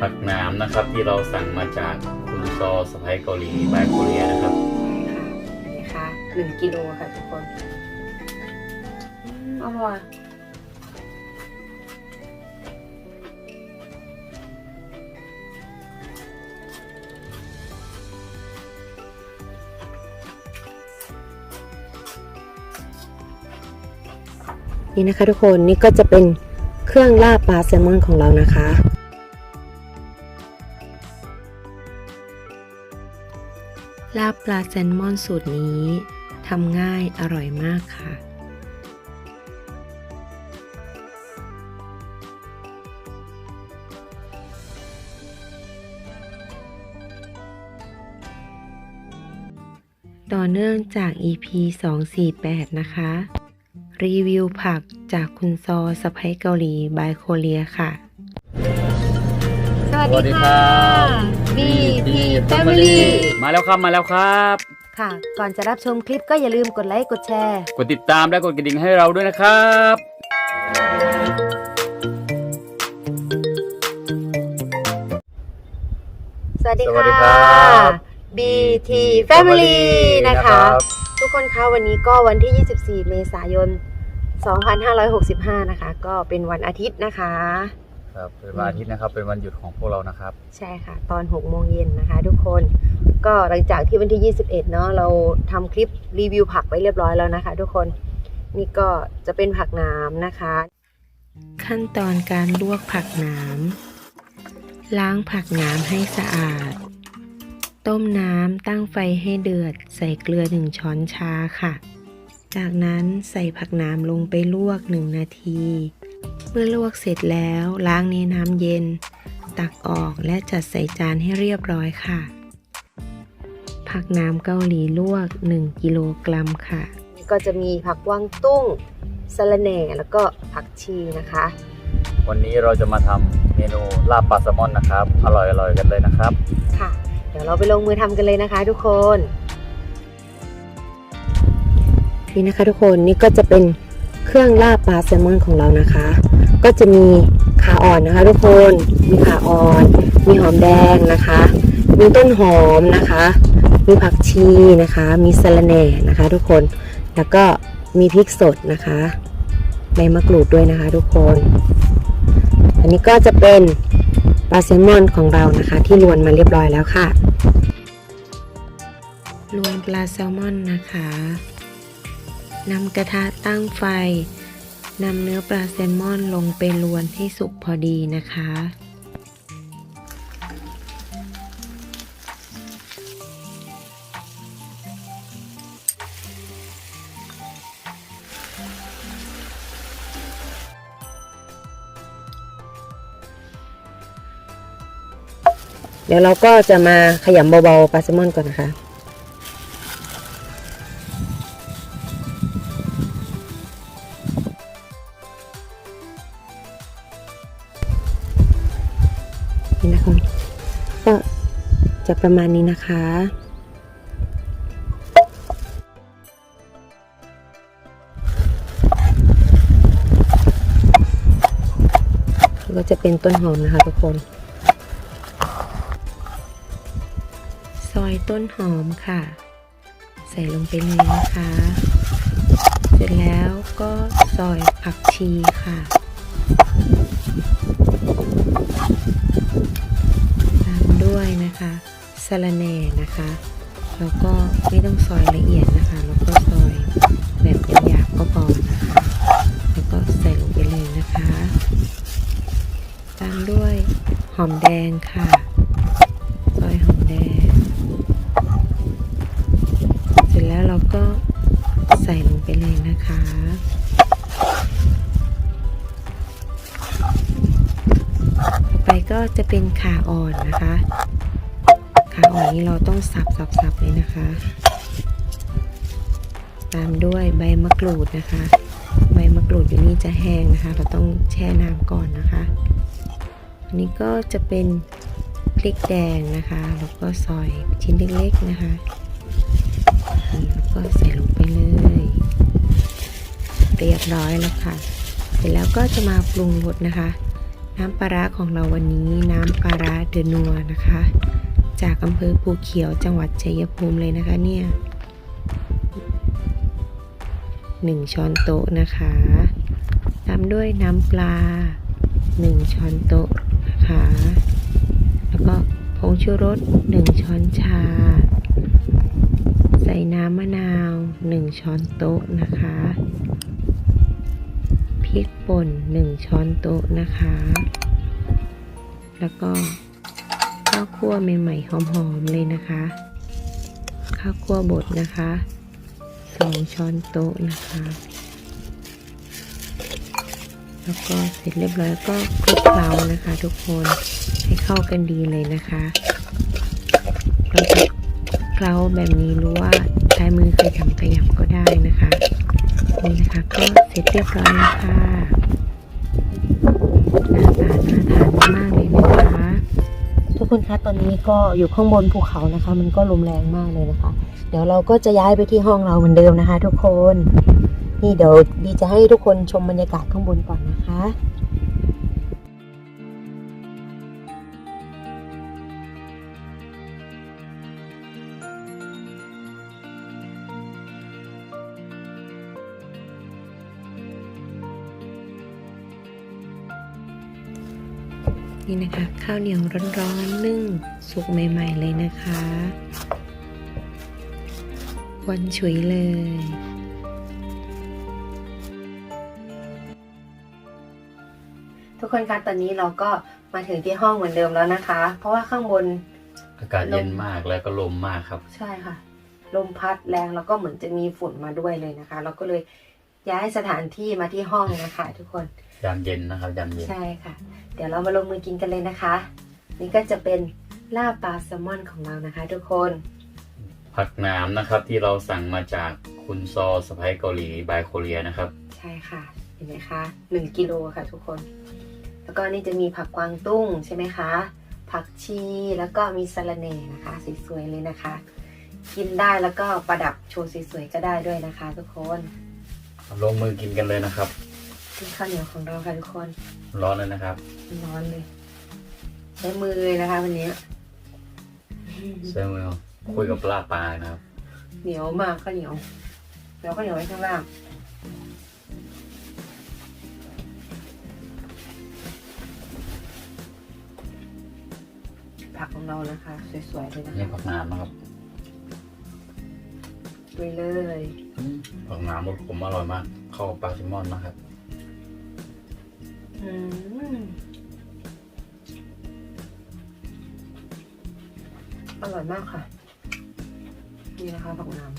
ผักหนามนะครับ ที่เราสั่งมาจากคุณซอสไปเกาหลีบายโคเรียนะครับนี่ค่ะหนึ่งกิโลค่ะทุกคนอืมอร่อยนี่นะคะทุกคนนี่ก็จะเป็นเครื่องลาบปลาแซลมอนของเรานะคะ ลาบปลาแซลมอนสูตรนี้ทำง่ายอร่อยมากค่ะ ต่อเนื่องจาก EP 248 นะคะ รีวิวผักจากคุณซอสะพ้ยเกาหลีบายโคเรียค่ะ สวัสสวัสดีดีครัค่ะ บ BP Family มาแล้วครับมาแล้วครับ ค่ะ ก่อนจะรับชมคลิปก็อย่าลืมกดไลค์กดแชร์ กดติดตามและกดกระดิ่งให้เราด้วยนะครับ สวัสดีสวัค่ะสดีครับ BT Family นะคะ ทุกคนคะวันนี้ก็วันที่ 24 เมษายน 2565 นะคะ ก็เป็นวันอาทิตย์นะคะ ครับเป็นวันอาทิตย์นะครับ เป็นวันหยุดของพวกเรานะครับ ใช่ค่ะ ตอน6โมงเย็นนะคะ ทุกคน ก็หลังจากที่วันที่ 21 เนาะเราทำคลิปรีวิวผักไว้เรียบร้อยแล้วนะคะ ทุกคน นี่ก็จะเป็นผักน้ำนะคะ ขั้นตอนการลวกผักน้ำล้างผักน้ำให้สะอาด ต้มน้ำตั้งไฟให้เดือด ใส่เกลือ1ช้อนชาค่ะ จากนั้นใส่ผักน้ำลงไปลวก1นาที เมื่อลวกเสร็จแล้วล้างในน้ำเย็น ตักออกและจัดใส่จานให้เรียบร้อยค่ะ ผักน้ำเกาหลีลวก 1 กิโลกรัมค่ะ ก็จะมีผักกวางตุ้งสะระแหน่แล้วก็ผักชีนะคะ วันนี้เราจะมาทำเมนูลาบปลาแซลมอนนะครับ อร่อยอร่อยกันเลยนะครับ ค่ะ เดี๋ยวเราไปลงมือทำกันเลยนะคะทุกคน นี่นะคะทุกคนนี่ก็จะเป็น เครื่องล่าปลาแซลมอนของเรานะคะ ก็จะมีขาอ่อนนะคะทุกคนมีขาอ่อน มีหอมแดงนะคะ มีต้นหอมนะคะ มีผักชีนะคะ มีสะระแหน่นะคะ ทุกคนแล้วก็มีพริกสดนะคะใบมะกรูดด้วยนะคะ ทุกคน อันนี้ก็จะเป็นปลาแซลมอนของเรานะคะ ที่ลวนมาเรียบร้อยแล้วค่ะลวนปลาแซลมอนนะคะ นำกระทะตั้งไฟนำเนื้อปลาแซลมอนลงไปลวนให้สุกพอดีนะคะ เดี๋ยวเราก็จะมาขยำเบาๆปลาแซลมอนก่อนนะคะ ประมาณนี้นะคะ ก็จะเป็นต้นหอมนะคะทุกคน ซอยต้นหอมค่ะ ใส่ลงไปเลยนะคะ เสร็จแล้วก็ซอยผักชีค่ะตามด้วยนะคะ สะระแหน่นะคะ แล้วก็ไม่ต้องซอยละเอียดนะคะ แล้วก็ซอยแบบหยาบๆก็พอนะคะแล้วก็ใส่ลงไปเลยนะคะ ตามด้วยหอมแดงค่ะ ซอยหอมแดง เสร็จแล้วเราก็ใส่ลงไปเลยนะคะต่อไปก็จะเป็นขาอ่อนนะคะ ขาอ่อนนี้เราต้องสับสับสับเลยนะคะ ตามด้วยใบมะกรูดนะคะ ใบมะกรูดอยู่นี่จะแห้งนะคะ เราต้องแช่น้ำก่อนนะคะอันนี้ก็จะเป็นพริกแดงนะคะแล้วก็ซอยชิ้นเล็กๆนะคะนี่แล้วก็ใส่ลงไปเลยเรียบร้อยแล้วค่ะ เสร็จแล้วก็จะมาปรุงรสนะคะ น้ำปลาร้าของเราวันนี้น้ำปลาร้าเดนัวนะคะ จากอำเภอภูเขียวจังหวัดชัยภูมิเลยนะคะเนี่ยหนึ่งช้อนโต๊ะนะคะตามด้วยน้ำปลาหนึ่งช้อนโต๊ะนะคะ แล้วก็ผงชูรสหนึ่งช้อนชา ใส่น้ำมะนาวหนึ่งช้อนโต๊ะนะคะพริกป่นหนึ่งช้อนโต๊ะนะคะ แล้วก็าวคั่วใหม่ๆหอมๆเลยนะคะ ข้าวคั่วบดนะคะสองช้อนโต๊ะนะคะ แล้วก็เสร็จเรียบร้อยก็คลุกเคล้านะคะ ทุกคนให้เข้ากันดีเลยนะคะเราจะเคล้าแบบนี้รู้ว่าใช้มือขยำขยำก็ได้นะคะนี่นะคะก็เสร็จเรียบร้อยแล้วค่ะหน้าตาน่าทานมากเลยนะคะ ทุกคนคะตอนนี้ก็อยู่ข้างบนภูเขานะคะ มันก็ลมแรงมากเลยนะคะ เดี๋ยวเราก็จะย้ายไปที่ห้องเราเหมือนเดิมนะคะ ทุกคน นี่เดี๋ยวดีจะให้ทุกคนชมบรรยากาศข้างบนก่อนนะคะ นี่นะคะ ข้าวเหนียวร้อนๆนึ่งสุกใหม่ ๆ เลยนะคะควันฉุยเลย ทุกคนคะตอนนี้เราก็มาถึงที่ห้องเหมือนเดิมแล้วนะคะ เพราะว่าข้างบน อากาศเย็นมากแล้วก็ลมมากครับ ใช่ค่ะ ลมพัดแรงแล้วก็เหมือนจะมีฝุ่นมาด้วยเลยนะคะ เราก็เลย ย้ายสถานที่มาที่ห้องนะคะทุกคนยามเย็นนะครับยามเย็นใช่ค่ะ เดี๋ยวเรามาลงมือกินกันเลยนะคะ นี่ก็จะเป็นลาบปลาแซลมอนของเรานะคะ ทุกคน ผักหนามนะครับที่เราสั่งมาจากคุณซอสไปเกาหลีบายโคเรียนะครับ ใช่ค่ะเห็นไหมคะหนึ่งกิโลค่ะ ทุกคน แล้วก็นี่จะมีผักกวางตุ้งใช่ไหมคะ ผักชีแล้วก็มีสะระแหน่นะคะสวยๆเลยนะคะ กินได้แล้วก็ประดับโชว์สวยๆก็ได้ด้วยนะคะ ทุกคน ลงมือกินกันเลยนะครับนี่ข้าวเหนียวของเราค่ะทุกคน ร้อนเลยนะครับ ร้อนเลย ใช้มือเลยนะคะวันนี้เซลล์คุยกับปลาปลานะครับ เหนียวมากข้าวเหนียวเดี๋ยวข้าวเหนียวไว้ข้างล่างผักของเรานะคะ สวยๆเลยนะนี่คะผักหนามนะครับ ดูเลยผักหนามรสขมอร่อยมาก เข้ากับปลาแซลมอนนะครับอืมอร่อยมากค่ะ นี่นะคะผักน้ำ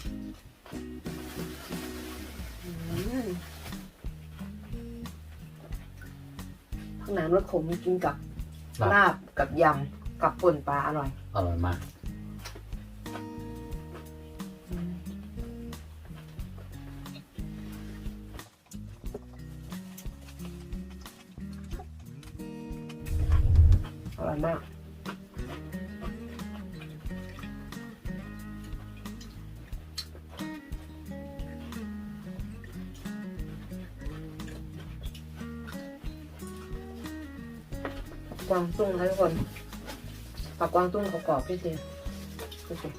อืมผักน้ำรสขมกินกับลาบลาบกับยำกับป่นปลาอร่อย อร่อยมาก อร่อยมากกวางตุ้งค่ะทุกคนผักกวางตุ้งกรอบๆพี่เจดูสิ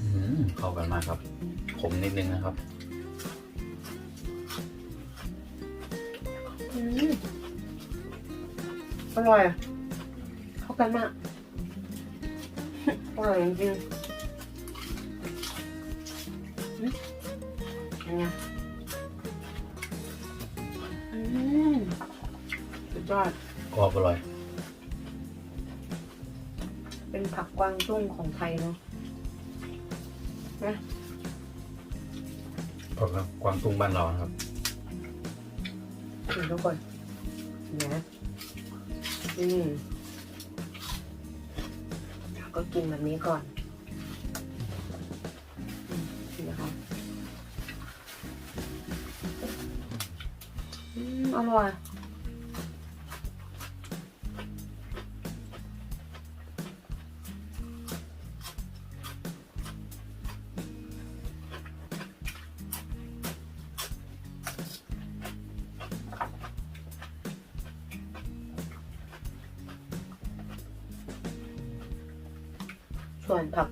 อืมเข้ากันมากครับขมนิดนึงนะครับ อร่อยเข้ากันมาก อร่อยจริงๆอืมเป็นไงอืมสุดยอด กรอบอร่อย เป็นผักกวางตุ้งของไทยเนาะนะผักกวางตุ้งบ้านเรานะครับ ถึงทุกคนนะ อืมก็กินแบบนี้ก่อนอืมนี่นะคะอืมอร่อย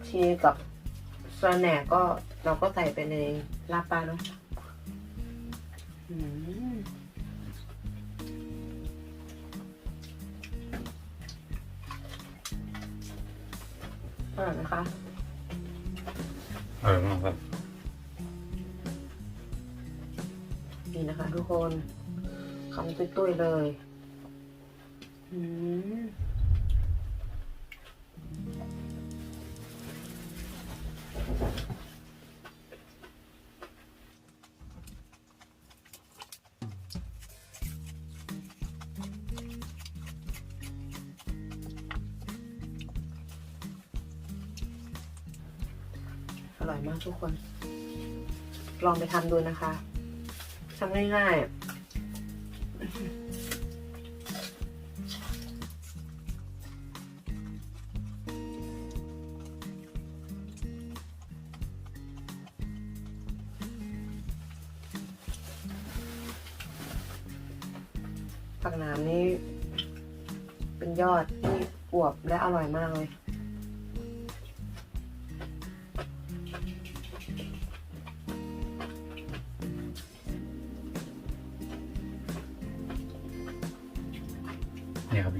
ชีกับสะแหน่ก็เราก็ใส่ไปในลาบปลาเนาะอืมอร่อยไหมคะอร่อยมากครับ นี่นะคะทุกคนคำตุ้ยๆเลย อืม ร่อยมากทุกคน ลองไปทำดูนะคะทำง่ายๆผักหนามนี่เป็นยอดที่อวบและอร่อยมากเลย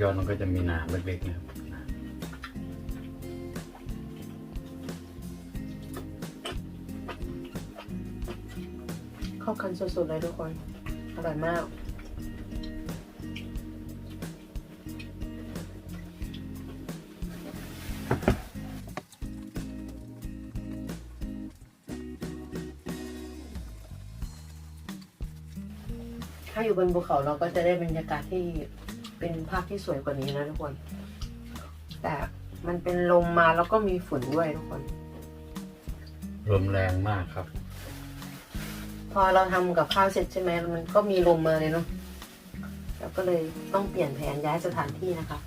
ยอดมันก็จะมีหนามเล็กๆนะครับเข้ากันสุดๆเลยทุกคน อร่อยมาก ถ้าอยู่บนภูเขาเราก็จะได้บรรยากาศที่ เป็นภาพที่สวยกว่านี้นะทุกคน แต่มันเป็นลมมาแล้วก็มีฝุ่นด้วยทุกคน ลมแรงมากครับ พอเราทำกับข้าวเสร็จใช่ไหมมันก็มีลมมาเลยเนาะเราก็เลยต้องเปลี่ยนแผนย้ายสถานที่นะคะ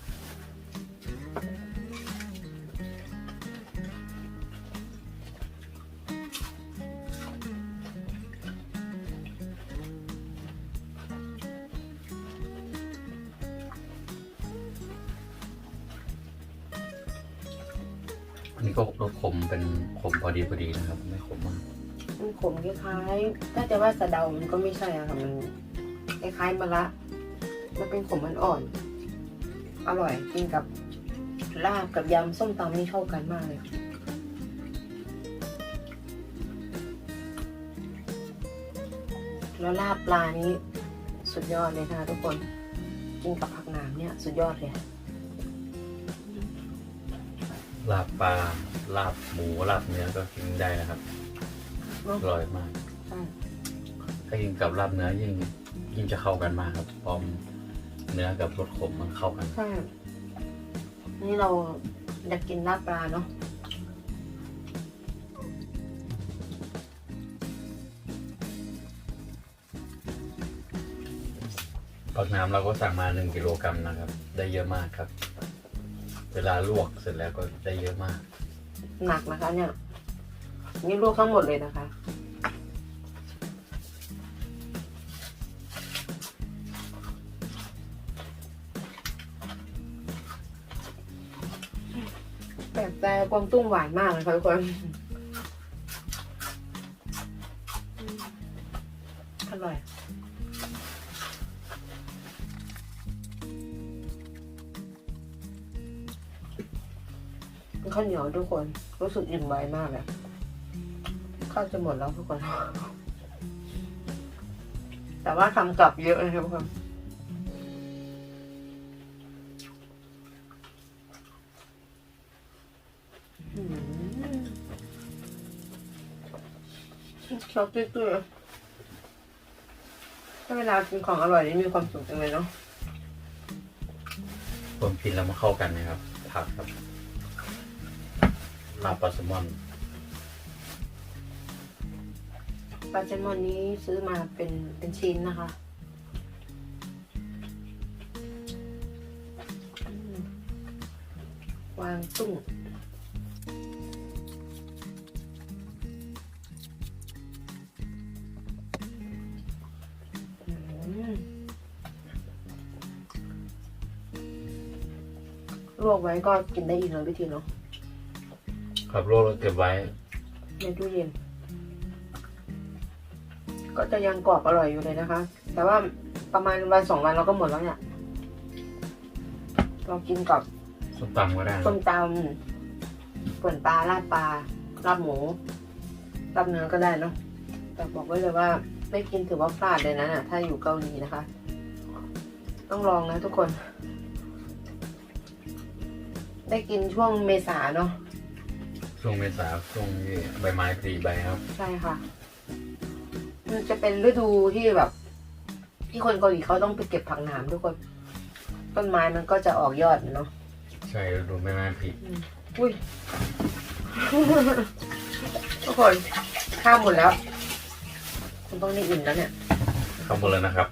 อันนี้ก็รสขมเป็นขมพอดีพอดีนะครับ ไม่ขมมากมันขมคล้ายๆถ้าจะว่าสะเดามันก็ไม่ใช่อะค่ะมันคล้ายๆมะระมันเป็นขมมันอ่อน อร่อยกินกับลาบกับยำส้มตำนี่เข้ากันมากเลยแล้วลาบปลานี้สุดยอดเลยนะคะทุกคนกินกับผักหนามเนี่ย สุดยอดเลย ลาบปลาลาบหมูลาบเนื้อก็กินได้นะครับเนอะอร่อยมาก ใช่ถ้ากินกับลาบเนื้อยิ่งยิ่งจะเข้ากันมากครับพอมเนื้อกับรสขมมันเข้ากัน ใช่นี่เราอยากกินลาบปลาเนาะผักน้ำเราก็สั่งมาหนึ่งกิโลกรัมนะครับ ได้เยอะมากครับ เวลาลวกเสร็จแล้วก็ได้เยอะมาก หนักนะคะ เนี่ย นี่ลวกทั้งหมดเลยนะคะ แปลกแต่กวางตุ้งหวานมากเลยค่ะทุกคน ทุกคน รู้สึกอิ่มไวมากเลยข้าวจะหมดแล้วทุกคน แต่ว่าทำกลับเยอะเลยทุกคนชอบตื้อๆถ้าเวลากินของอร่อยนี่มีความสุขจังเลยเนาะคนกินแล้วมาเข้ากันนะครับผักครับ ลาปลาแซลมอนปลาแซลมอนนี้ซื้อมาเป็นเป็นชิ้นนะคะวางตุ้งลวกไว้ก็กินได้อีกเลยพี่ทีเนาะ ครับลวกแล้วเก็บไว้ ในตู้เย็น ก็จะยังกรอบอร่อยอยู่เลยนะคะ แต่ว่าประมาณวันสองวันเราก็หมดแล้วเนี่ย เรากินกับส้มตำก็ได้นะส้มตำป่นปลาลาบปลาลาบหมูลาบเนื้อก็ได้เนาะ แต่บอกไว้เลยว่า ไม่กินถือว่าพลาดเลยนะน่ะ ถ้าอยู่เกาหลีนะคะ ต้องลองนะทุกคน ได้กินช่วงเมษาเนาะ ช่วงเมษาช่วงที่ใบไม้ผลิใบครับ ใช่ค่ะ มันจะเป็นฤดูที่แบบ ที่คนเกาหลีเขาต้องไปเก็บผักหนามทุกคน ต้นไม้มันก็จะออกยอดเนาะใช่ฤดูใบไม้ผลิอุ้ย ทุกคนข้ามหมดแล้ว คุณต้องได้อิ่มแล้วเนี่ย เข้าหมดแล้วนะครับ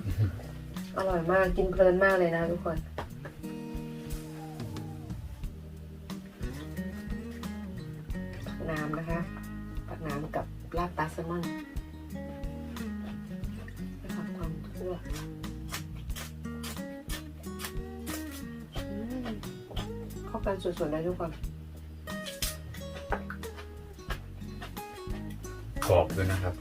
อร่อยมากกินเพลินมากเลยนะทุกคน ลาบปลาแซลมอนนะครับความทั่วอืมเข้ากันสุดๆเลยทุกคนกรอบด้วยนะครับ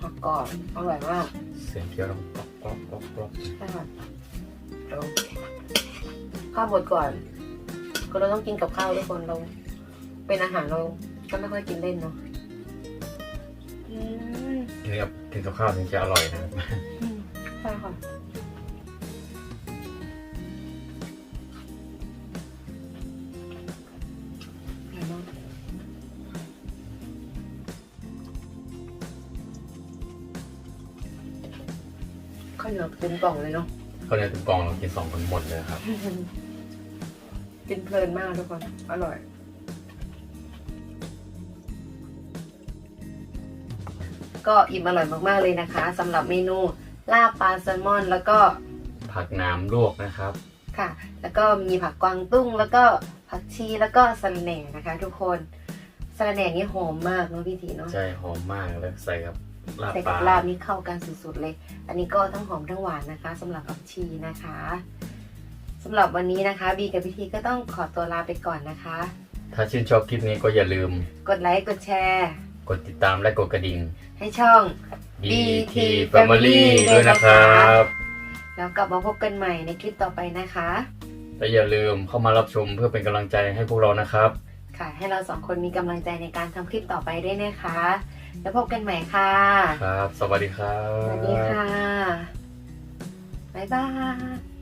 ผักกรอบอร่อยมากเสียงเคี้ยวดังกรอบกรอบกรอบกรอบใช่ค่ะเดี๋ยวข้าวหมดก่อนก็เราต้องกินกับข้าวทุกคนเรา เป็นอาหารเราก็ไม่ค่อยกินเล่นเนาะอืม กินกับกินกับข้าวถึงจะอร่อยนะครับอืมใช่ค่ะอร่อยมากข้าวเหนียวเต็มกล่องเลยเนาะข้าวเหนียวตุ้มกล่องเรากินสองคนหมดเลยครับ กินเพลินมากทุกคน อร่อย ก็อิ่มอร่อยมากๆเลยนะคะสำหรับเมนูลาบปลาแซลมอน แล้วก็ผักน้ำลวกนะครับ ค่ะ แล้วก็มีผักกวางตุ้ง แล้วก็ผักชีแล้วก็สะระแหน่นะคะ ทุกคนสะระแหน่นี่หอมมากเนาะพี่ทีเนาะใช่หอมมากแล้วใส่กับลาบใส่ปกัลาบลาบนี่เข้ากันสุดๆเลย อันนี้ก็ทั้งหอมทั้งหวานนะคะสำหรับผักชีนะคะสำหรับวันนี้นะคะ บีกับพี่ทีก็ต้องขอตัวลาไปก่อนนะคะ ถ้าชื่นชอบคลิปนี้ก็อย่าลืม กดไลค์กดแชร์ กดติดตามและกดกระดิ่ง ให้ช่อง BT Family ด้วยนะครับ แล้วกลับมาพบกันใหม่ในคลิปต่อไปนะคะ และอย่าลืมเข้ามารับชมเพื่อเป็นกำลังใจให้พวกเรานะครับ ค่ะ ให้เราสองคนมีกำลังใจในการทำคลิปต่อไปด้วยนะคะ แล้วพบกันใหม่ค่ะ ครับ สวัสดีครับ สวัสดีค่ะ บ๊ายบาย